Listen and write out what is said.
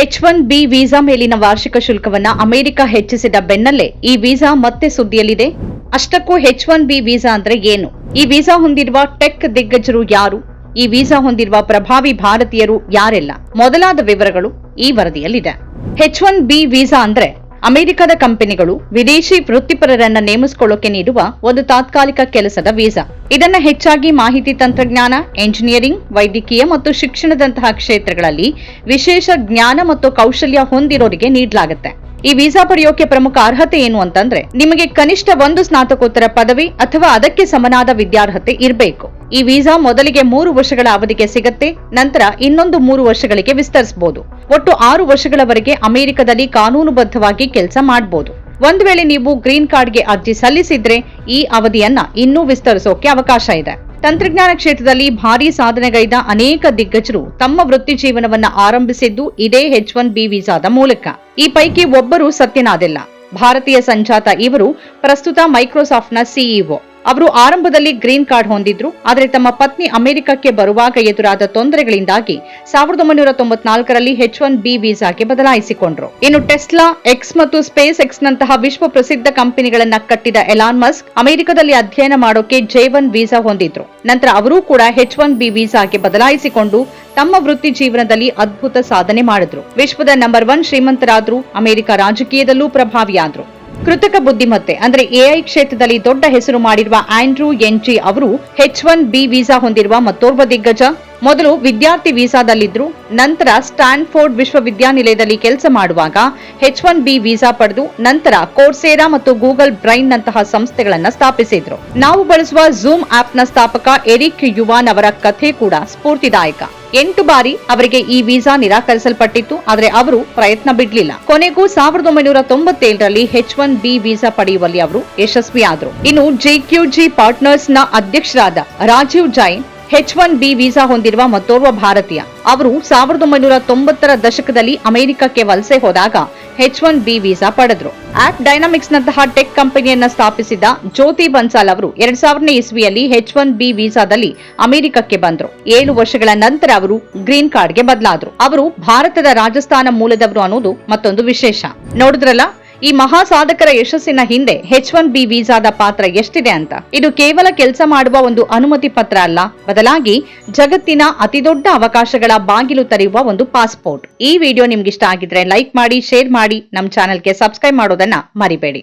H one B visa ಮೇಲಿನ ವಾರ್ಷಿಕ ಶುಲ್ಕವನ್ನ ಅಮೆರಿಕ ಹೆಚ್ಚಿಸಿದ ಬೆನ್ನಲ್ಲೇ ಈ ವೀಸಾ ಮತ್ತೆ ಸುದ್ದಿಯಲ್ಲಿದೆ. ಅಷ್ಟಕ್ಕೂ ಎಚ್ ಒನ್ ಬಿ ವೀಸಾ ಅಂದ್ರೆ ಏನು? ಈ ವೀಸಾ ಹೊಂದಿರುವ ಟೆಕ್ ದಿಗ್ಗಜರು ಯಾರು? ಈ ವೀಸಾ ಹೊಂದಿರುವ ಪ್ರಭಾವಿ ಭಾರತೀಯರು ಯಾರೆಲ್ಲ? ಮೊದಲಾದ ವಿವರಗಳು ಈ ವರದಿಯಲ್ಲಿದೆ. ಎಚ್ ಒನ್ ಬಿ ವೀಸಾ ಅಂದ್ರೆ ಅಮೆರಿಕದ ಕಂಪನಿಗಳು ವಿದೇಶಿ ವೃತ್ತಿಪರರನ್ನ ನೇಮಿಸಿಕೊಳ್ಳೋಕೆ ನೀಡುವ ಒಂದು ತಾತ್ಕಾಲಿಕ ಕೆಲಸದ ವೀಸಾ. ಇದನ್ನ ಹೆಚ್ಚಾಗಿ ಮಾಹಿತಿ ತಂತ್ರಜ್ಞಾನ, ಎಂಜಿನಿಯರಿಂಗ್, ವೈದ್ಯಕೀಯ ಮತ್ತು ಶಿಕ್ಷಣದಂತಹ ಕ್ಷೇತ್ರಗಳಲ್ಲಿ ವಿಶೇಷ ಜ್ಞಾನ ಮತ್ತು ಕೌಶಲ್ಯ ಹೊಂದಿರೋರಿಗೆ ನೀಡಲಾಗುತ್ತೆ. ಈ ವೀಸಾ ಪಡೆಯೋಕೆ ಪ್ರಮುಖ ಅರ್ಹತೆ ಏನು ಅಂತಂದ್ರೆ, ನಿಮಗೆ ಕನಿಷ್ಠ ಒಂದು ಸ್ನಾತಕೋತ್ತರ ಪದವಿ ಅಥವಾ ಅದಕ್ಕೆ ಸಮನಾದ ವಿದ್ಯಾರ್ಹತೆ ಇರಬೇಕು. ಈ ವೀಸಾ ಮೊದಲಿಗೆ ಮೂರು ವರ್ಷಗಳ ಅವಧಿಗೆ ಸಿಗತ್ತೆ, ನಂತರ ಇನ್ನೊಂದು ಮೂರು ವರ್ಷಗಳಿಗೆ ವಿಸ್ತರಿಸಬಹುದು ಒಟ್ಟು ಆರು ವರ್ಷಗಳವರೆಗೆ ಅಮೆರಿಕದಲ್ಲಿ ಕಾನೂನುಬದ್ಧವಾಗಿ ಕೆಲಸ ಮಾಡಬಹುದು ಒಂದು ವೇಳೆ ನೀವು ಗ್ರೀನ್ ಕಾರ್ಡ್ಗೆ ಅರ್ಜಿ ಸಲ್ಲಿಸಿದ್ರೆ ಈ ಅವಧಿಯನ್ನ ಇನ್ನೂ ವಿಸ್ತರಿಸೋಕೆ ಅವಕಾಶ ಇದೆ. ತಂತ್ರಜ್ಞಾನ ಕ್ಷೇತ್ರದಲ್ಲಿ ಭಾರಿ ಸಾಧನೆಗೈದ ಅನೇಕ ದಿಗ್ಗಜರು ತಮ್ಮ ವೃತ್ತಿ ಜೀವನವನ್ನ ಆರಂಭಿಸಿದ್ದು ಇದೇ ಹೆಚ್ ಒನ್ ಬಿ ವೀಸಾದ ಮೂಲಕ. ಈ ಪೈಕಿ ಒಬ್ಬರು ಸತ್ಯನಾದಿಲ್ಲ. ಭಾರತೀಯ ಸಂಜಾತ ಇವರು ಪ್ರಸ್ತುತ ಮೈಕ್ರೋಸಾಫ್ಟ್ನ ಸಿಇಒ ಅವರು ಆರಂಭದಲ್ಲಿ ಗ್ರೀನ್ ಕಾರ್ಡ್ ಹೊಂದಿದ್ರು, ಆದರೆ ತಮ್ಮ ಪತ್ನಿ ಅಮೆರಿಕಕ್ಕೆ ಬರುವಾಗ ಎದುರಾದ ತೊಂದರೆಗಳಿಂದಾಗಿ ಸಾವಿರದ ಒಂಬೈನೂರ ತೊಂಬತ್ನಾಲ್ಕರಲ್ಲಿ ಹೆಚ್ ಒನ್ ಬಿ ವೀಸಾಗೆ ಬದಲಾಯಿಸಿಕೊಂಡ್ರು. ಇನ್ನು ಟೆಸ್ಲಾ ಎಕ್ಸ್ ಮತ್ತು ಸ್ಪೇಸ್ ಎಕ್ಸ್ ನಂತಹ ವಿಶ್ವ ಪ್ರಸಿದ್ಧ ಕಂಪನಿಗಳನ್ನ ಕಟ್ಟಿದ ಎಲಾನ್ ಮಸ್ಕ್ ಅಮೆರಿಕದಲ್ಲಿ ಅಧ್ಯಯನ ಮಾಡೋಕೆ ಜೆ ಒನ್ ವೀಸಾ ಹೊಂದಿದ್ರು. ನಂತರ ಅವರೂ ಕೂಡ ಹೆಚ್ ಒನ್ ಬಿ ವೀಸಾಗೆ ಬದಲಾಯಿಸಿಕೊಂಡು ತಮ್ಮ ವೃತ್ತಿ ಜೀವನದಲ್ಲಿ ಅದ್ಭುತ ಸಾಧನೆ ಮಾಡಿದ್ರು. ವಿಶ್ವದ ನಂಬರ್ ಒನ್ ಶ್ರೀಮಂತರಾದ್ರು ಅಮೆರಿಕ ರಾಜಕೀಯದಲ್ಲೂ ಪ್ರಭಾವಿಯಾದ್ರು. ಕೃತಕ ಬುದ್ಧಿಮತ್ತೆ, ಅಂದ್ರೆ ಎಐ ಕ್ಷೇತ್ರದಲ್ಲಿ ದೊಡ್ಡ ಹೆಸರು ಮಾಡಿರುವ ಆಂಡ್ರೂ ಎನ್ಜಿ ಅವರು ಎಚ್ ಒನ್ ಬಿ ವೀಸಾ ಹೊಂದಿರುವ ಮತ್ತೋರ್ವ ದಿಗ್ಗಜ. ಮೊದಲು ವಿದ್ಯಾರ್ಥಿ ವೀಸಾದಲ್ಲಿದ್ರು, ನಂತರ ಸ್ಟ್ಯಾನ್ಫೋರ್ಡ್ ವಿಶ್ವವಿದ್ಯಾನಿಲಯದಲ್ಲಿ ಕೆಲಸ ಮಾಡುವಾಗ ಹೆಚ್ ಒನ್ ಬಿ ವೀಸಾ ಪಡೆದು ನಂತರ ಕೋರ್ಸೇರಾ ಮತ್ತು ಗೂಗಲ್ ಬ್ರೈನ್ ನಂತಹ ಸಂಸ್ಥೆಗಳನ್ನು ಸ್ಥಾಪಿಸಿದ್ರು. ನಾವು ಬಳಸುವ ಝೂಮ್ ಆಪ್ನ ಸ್ಥಾಪಕ ಎರಿಕ್ ಯುವಾನ್ ಅವರ ಕಥೆ ಕೂಡ ಸ್ಫೂರ್ತಿದಾಯಕ. ಎಂಟು ಬಾರಿ ಅವರಿಗೆ ಈ ವೀಸಾ ನಿರಾಕರಿಸಲ್ಪಟ್ಟಿತ್ತು, ಆದರೆ ಅವರು ಪ್ರಯತ್ನ ಬಿಡಲಿಲ್ಲ. ಕೊನೆಗೂ ಸಾವಿರದ ಒಂಬೈನೂರ ತೊಂಬತ್ತೇಳರಲ್ಲಿ ಹೆಚ್ ಒನ್ ಬಿ ವೀಸಾ ಪಡೆಯುವಲ್ಲಿ ಅವರು ಯಶಸ್ವಿಯಾದರು. ಇನ್ನು ಜೆಕ್ಯೂಜಿ ಪಾರ್ಟ್ನರ್ಸ್ನ ಅಧ್ಯಕ್ಷರಾದ Rajiv Jain H one B visa ಹೊಂದಿರುವ ಮತ್ತೋರ್ವ ಭಾರತೀಯ. ಅವರು ಸಾವಿರದ ಒಂಬೈನೂರ ತೊಂಬತ್ತರ ದಶಕದಲ್ಲಿ ಅಮೆರಿಕಕ್ಕೆ ವಲಸೆ ಹೋದಾಗ ಹೆಚ್ ಒನ್ ಬಿ ವೀಸಾ ಪಡೆದ್ರು. ಆಪ್ ಡೈನಾಮಿಕ್ಸ್ ನಂತಹ ಟೆಕ್ ಕಂಪನಿಯನ್ನ ಸ್ಥಾಪಿಸಿದ ಜ್ಯೋತಿ ಬನ್ಸಾಲ್ ಅವರು ಎರಡ್ ಸಾವಿರನೇ ಇಸ್ವಿಯಲ್ಲಿ ಹೆಚ್ ಒನ್ ಬಿ ವೀಸಾದಲ್ಲಿ ಅಮೆರಿಕಕ್ಕೆ ಬಂದ್ರು. ಏಳು ವರ್ಷಗಳ ನಂತರ ಅವರು ಗ್ರೀನ್ ಕಾರ್ಡ್ಗೆ ಬದಲಾದ್ರು. ಅವರು ಭಾರತದ ರಾಜಸ್ಥಾನ ಮೂಲದವರು ಅನ್ನೋದು ಮತ್ತೊಂದು ವಿಶೇಷ. ನೋಡಿದ್ರಲ್ಲ? ಈ ಮಹಾ ಸಾಧಕರ ಯಶಸ್ಸಿನ ಹಿಂದೆ ಹೆಚ್ ಒನ್ ಬಿ ವೀಸಾದ ಪಾತ್ರ ಎಷ್ಟಿದೆ ಅಂತ? ಇದು ಕೇವಲ ಕೆಲಸ ಮಾಡುವ ಒಂದು ಅನುಮತಿ ಪತ್ರ ಅಲ್ಲ. ಬದಲಾಗಿ ಜಗತ್ತಿನ ಅತಿದೊಡ್ಡ ಅವಕಾಶಗಳ ಬಾಗಿಲು ತೆರೆಯುವ ಒಂದು ಪಾಸ್ಪೋರ್ಟ್. ಈ ವಿಡಿಯೋ ನಿಮ್ಗೆ ಇಷ್ಟ ಆಗಿದ್ರೆ ಲೈಕ್ ಮಾಡಿ, ಶೇರ್ ಮಾಡಿ. ನಮ್ಮ ಚಾನೆಲ್ಗೆ ಸಬ್ಸ್ಕ್ರೈಬ್ ಮಾಡೋದನ್ನ ಮರಿಬೇಡಿ.